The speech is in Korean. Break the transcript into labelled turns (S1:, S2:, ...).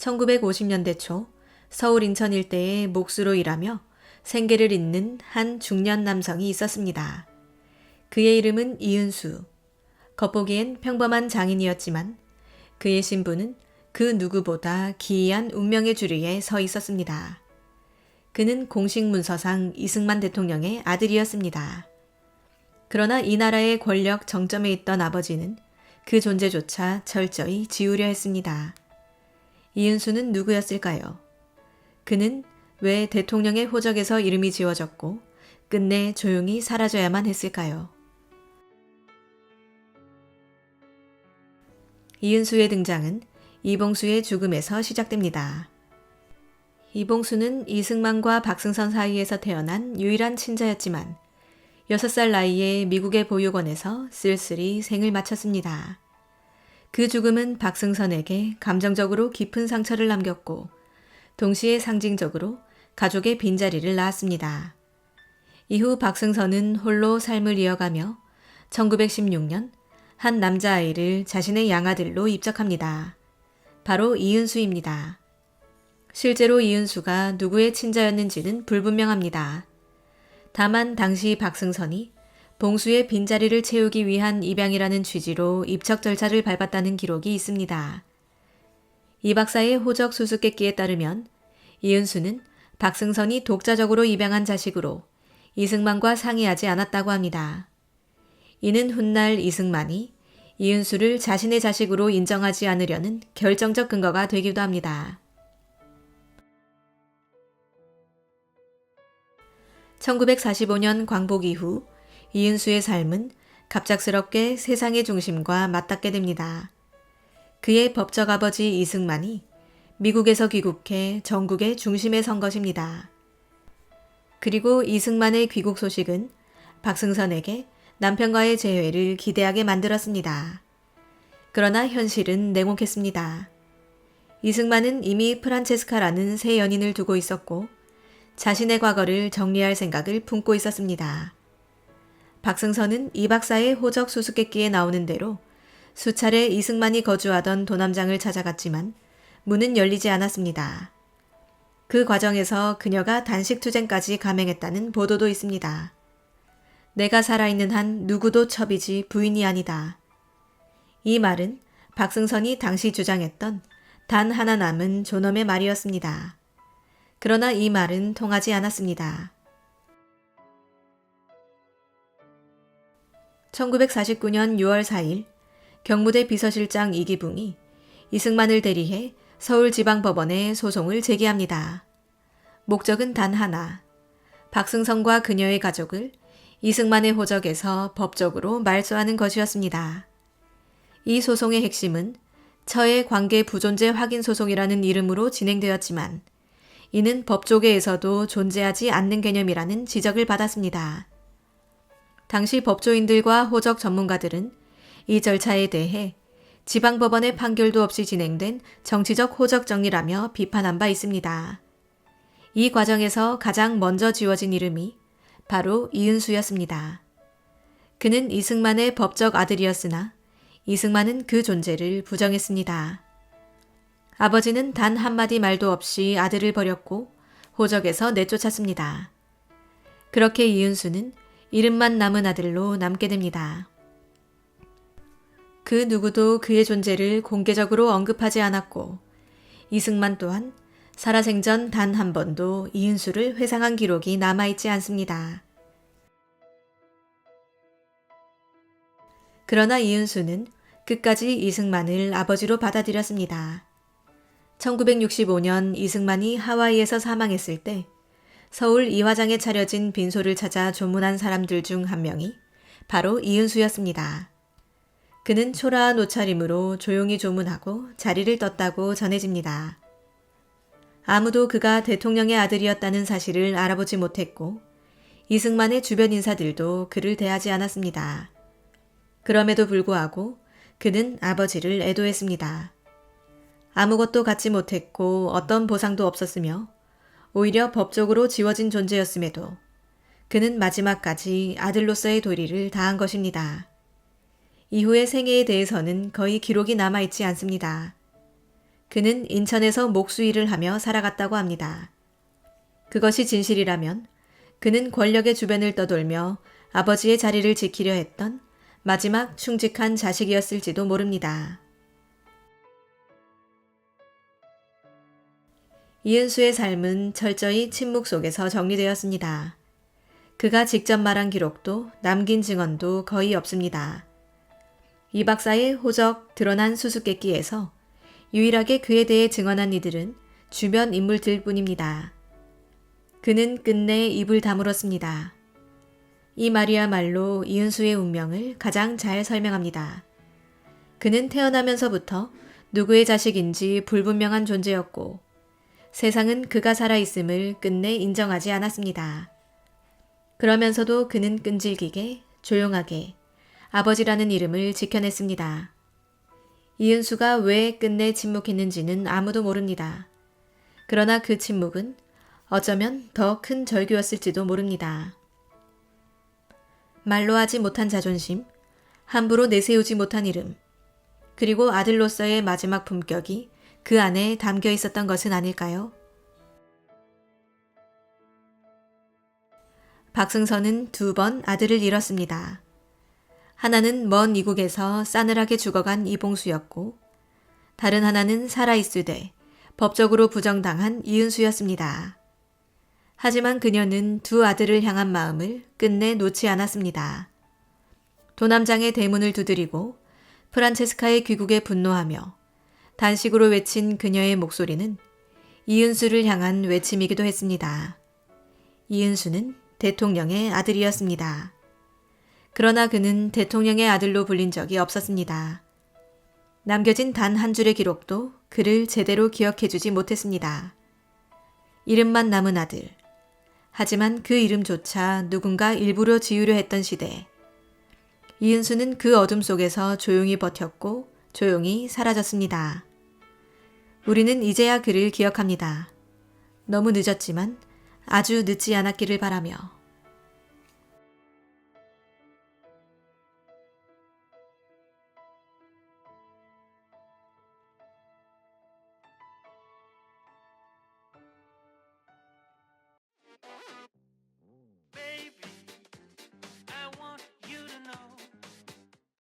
S1: 1950년대 초 서울 인천 일대에 목수로 일하며 생계를 잇는 한 중년 남성이 있었습니다. 그의 이름은 이은수. 겉보기엔 평범한 장인이었지만 그의 신부는 그 누구보다 기이한 운명의 주류에 서 있었습니다. 그는 공식 문서상 이승만 대통령의 아들이었습니다. 그러나 이 나라의 권력 정점에 있던 아버지는 그 존재조차 철저히 지우려 했습니다. 이은수는 누구였을까요? 그는 왜 대통령의 호적에서 이름이 지워졌고 끝내 조용히 사라져야만 했을까요? 이은수의 등장은 이봉수의 죽음에서 시작됩니다. 이봉수는 이승만과 박승선 사이에서 태어난 유일한 친자였지만 6살 나이에 미국의 보육원에서 쓸쓸히 생을 마쳤습니다. 그 죽음은 박승선에게 감정적으로 깊은 상처를 남겼고 동시에 상징적으로 가족의 빈자리를 낳았습니다. 이후 박승선은 홀로 삶을 이어가며 1916년 한 남자아이를 자신의 양아들로 입적합니다. 바로 이은수입니다. 실제로 이은수가 누구의 친자였는지는 불분명합니다. 다만 당시 박승선이 봉수의 빈자리를 채우기 위한 입양이라는 취지로 입척 절차를 밟았다는 기록이 있습니다. 이 박사의 호적 수수께끼에 따르면 이은수는 박승선이 독자적으로 입양한 자식으로 이승만과 상의하지 않았다고 합니다. 이는 훗날 이승만이 이은수를 자신의 자식으로 인정하지 않으려는 결정적 근거가 되기도 합니다. 1945년 광복 이후 이은수의 삶은 갑작스럽게 세상의 중심과 맞닿게 됩니다. 그의 법적 아버지 이승만이 미국에서 귀국해 전국의 중심에 선 것입니다. 그리고 이승만의 귀국 소식은 박승선에게 남편과의 재회를 기대하게 만들었습니다. 그러나 현실은 냉혹했습니다. 이승만은 이미 프란체스카라는 새 연인을 두고 있었고 자신의 과거를 정리할 생각을 품고 있었습니다. 박승선은 이 박사의 호적 수수께끼에 나오는 대로 수차례 이승만이 거주하던 도남장을 찾아갔지만 문은 열리지 않았습니다. 그 과정에서 그녀가 단식투쟁까지 감행했다는 보도도 있습니다. 내가 살아있는 한 누구도 첩이지 부인이 아니다. 이 말은 박승선이 당시 주장했던 단 하나 남은 존엄의 말이었습니다. 그러나 이 말은 통하지 않았습니다. 1949년 6월 4일 경무대 비서실장 이기붕이 이승만을 대리해 서울지방법원에 소송을 제기합니다. 목적은 단 하나. 박승선과 그녀의 가족을 이승만의 호적에서 법적으로 말소하는 것이었습니다. 이 소송의 핵심은 처의 관계 부존재 확인 소송이라는 이름으로 진행되었지만 이는 법조계에서도 존재하지 않는 개념이라는 지적을 받았습니다. 당시 법조인들과 호적 전문가들은 이 절차에 대해 지방법원의 판결도 없이 진행된 정치적 호적 정리라며 비판한 바 있습니다. 이 과정에서 가장 먼저 지워진 이름이 바로 이은수였습니다. 그는 이승만의 법적 아들이었으나 이승만은 그 존재를 부정했습니다. 아버지는 단 한마디 말도 없이 아들을 버렸고 호적에서 내쫓았습니다. 그렇게 이은수는 이름만 남은 아들로 남게 됩니다. 그 누구도 그의 존재를 공개적으로 언급하지 않았고 이승만 또한 살아생전 단 한 번도 이은수를 회상한 기록이 남아있지 않습니다. 그러나 이은수는 끝까지 이승만을 아버지로 받아들였습니다. 1965년 이승만이 하와이에서 사망했을 때 서울 이화장에 차려진 빈소를 찾아 조문한 사람들 중 한 명이 바로 이은수였습니다. 그는 초라한 옷차림으로 조용히 조문하고 자리를 떴다고 전해집니다. 아무도 그가 대통령의 아들이었다는 사실을 알아보지 못했고 이승만의 주변 인사들도 그를 대하지 않았습니다. 그럼에도 불구하고 그는 아버지를 애도했습니다. 아무것도 갖지 못했고 어떤 보상도 없었으며 오히려 법적으로 지워진 존재였음에도 그는 마지막까지 아들로서의 도리를 다한 것입니다. 이후의 생애에 대해서는 거의 기록이 남아있지 않습니다. 그는 인천에서 목수 일을 하며 살아갔다고 합니다. 그것이 진실이라면 그는 권력의 주변을 떠돌며 아버지의 자리를 지키려 했던 마지막 충직한 자식이었을지도 모릅니다. 이은수의 삶은 철저히 침묵 속에서 정리되었습니다. 그가 직접 말한 기록도 남긴 증언도 거의 없습니다. 이 박사의 호적 드러난 수수께끼에서 유일하게 그에 대해 증언한 이들은 주변 인물들 뿐입니다. 그는 끝내 입을 다물었습니다. 이 말이야말로 이은수의 운명을 가장 잘 설명합니다. 그는 태어나면서부터 누구의 자식인지 불분명한 존재였고 세상은 그가 살아있음을 끝내 인정하지 않았습니다. 그러면서도 그는 끈질기게 조용하게 아버지라는 이름을 지켜냈습니다. 이은수가 왜 끝내 침묵했는지는 아무도 모릅니다. 그러나 그 침묵은 어쩌면 더 큰 절규였을지도 모릅니다. 말로 하지 못한 자존심, 함부로 내세우지 못한 이름, 그리고 아들로서의 마지막 품격이 그 안에 담겨 있었던 것은 아닐까요? 박승선은 두 번 아들을 잃었습니다. 하나는 먼 이국에서 싸늘하게 죽어간 이봉수였고, 다른 하나는 살아있으되 법적으로 부정당한 이은수였습니다. 하지만 그녀는 두 아들을 향한 마음을 끝내 놓지 않았습니다. 도남장의 대문을 두드리고 프란체스카의 귀국에 분노하며 단식으로 외친 그녀의 목소리는 이은수를 향한 외침이기도 했습니다. 이은수는 대통령의 아들이었습니다. 그러나 그는 대통령의 아들로 불린 적이 없었습니다. 남겨진 단 한 줄의 기록도 그를 제대로 기억해주지 못했습니다. 이름만 남은 아들. 하지만 그 이름조차 누군가 일부러 지우려 했던 시대. 이은수는 그 어둠 속에서 조용히 버텼고 조용히 사라졌습니다. 우리는 이제야 그를 기억합니다. 너무 늦었지만 아주 늦지 않았기를 바라며.